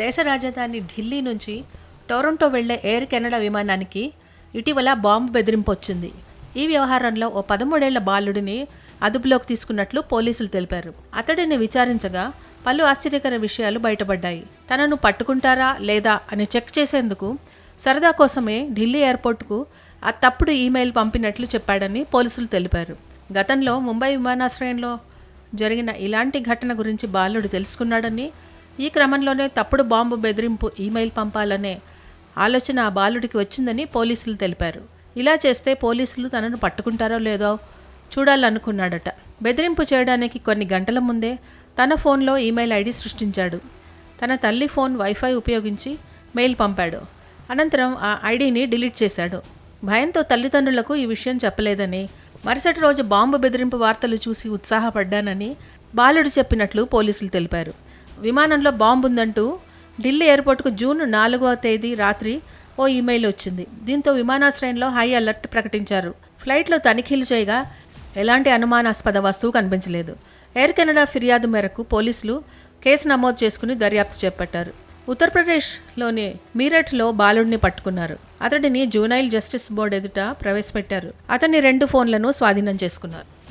దేశ రాజధాని ఢిల్లీ నుంచి టొరంటో వెళ్ళే ఎయిర్ కెనడా విమానానికి ఇటీవల బాంబు బెదిరింపు వచ్చింది ఈ వ్యవహారంలో ఓ పదమూడేళ్ళ బాలుడిని అదుపులోకి తీసుకున్నట్లు పోలీసులు తెలిపారు. అతడిని విచారించగా పలు ఆశ్చర్యకర విషయాలు బయటపడ్డాయి. తనను పట్టుకుంటారా లేదా అని చెక్ చేసేందుకు సరదా కోసమే ఢిల్లీ ఎయిర్పోర్ట్కు ఆ తప్పుడు ఈమెయిల్ పంపినట్లు చెప్పాడని పోలీసులు తెలిపారు. గతంలో ముంబై విమానాశ్రయంలో జరిగిన ఇలాంటి ఘటన గురించి బాలుడు తెలుసుకున్నాడని ఈ క్రమంలోనే తప్పుడు బాంబు బెదిరింపు ఈమెయిల్ పంపాలనే ఆలోచన ఆ బాలుడికి వచ్చిందని పోలీసులు తెలిపారు. ఇలా చేస్తే పోలీసులు తనను పట్టుకుంటారో లేదో చూడాలనుకున్నాడట. బెదిరింపు చేయడానికి కొన్ని గంటల ముందే తన ఫోన్లో ఈమెయిల్ ఐడి సృష్టించాడు. తన తల్లి ఫోన్ వైఫై ఉపయోగించి మెయిల్ పంపాడు. అనంతరం ఆ ఐడిని డిలీట్ చేశాడు. భయంతో తల్లిదండ్రులకు ఈ విషయం చెప్పలేదని మరుసటి రోజు బాంబు బెదిరింపు వార్తలు చూసి ఉత్సాహపడ్డానని బాలుడు చెప్పినట్లు పోలీసులు తెలిపారు. విమానంలో బాంబు ఉందంటూ ఢిల్లీ ఎయిర్పోర్ట్కు జూన్ నాలుగవ తేదీ రాత్రి ఓ ఇమెయిల్ వచ్చింది. దీంతో విమానాశ్రయంలో హై అలర్ట్ ప్రకటించారు. ఫ్లైట్లో తనిఖీలు చేయగా ఎలాంటి అనుమానాస్పద వస్తువు కనిపించలేదు. ఎయిర్ కెనడా ఫిర్యాదు మేరకు పోలీసులు కేసు నమోదు చేసుకుని దర్యాప్తు చేపట్టారు. ఉత్తరప్రదేశ్లోని మీరట్లో బాలుడిని పట్టుకున్నారు. అతడిని జూనైల్ జస్టిస్ బోర్డు ఎదుట ప్రవేశపెట్టారు. అతని రెండు ఫోన్లను స్వాధీనం చేసుకున్నారు.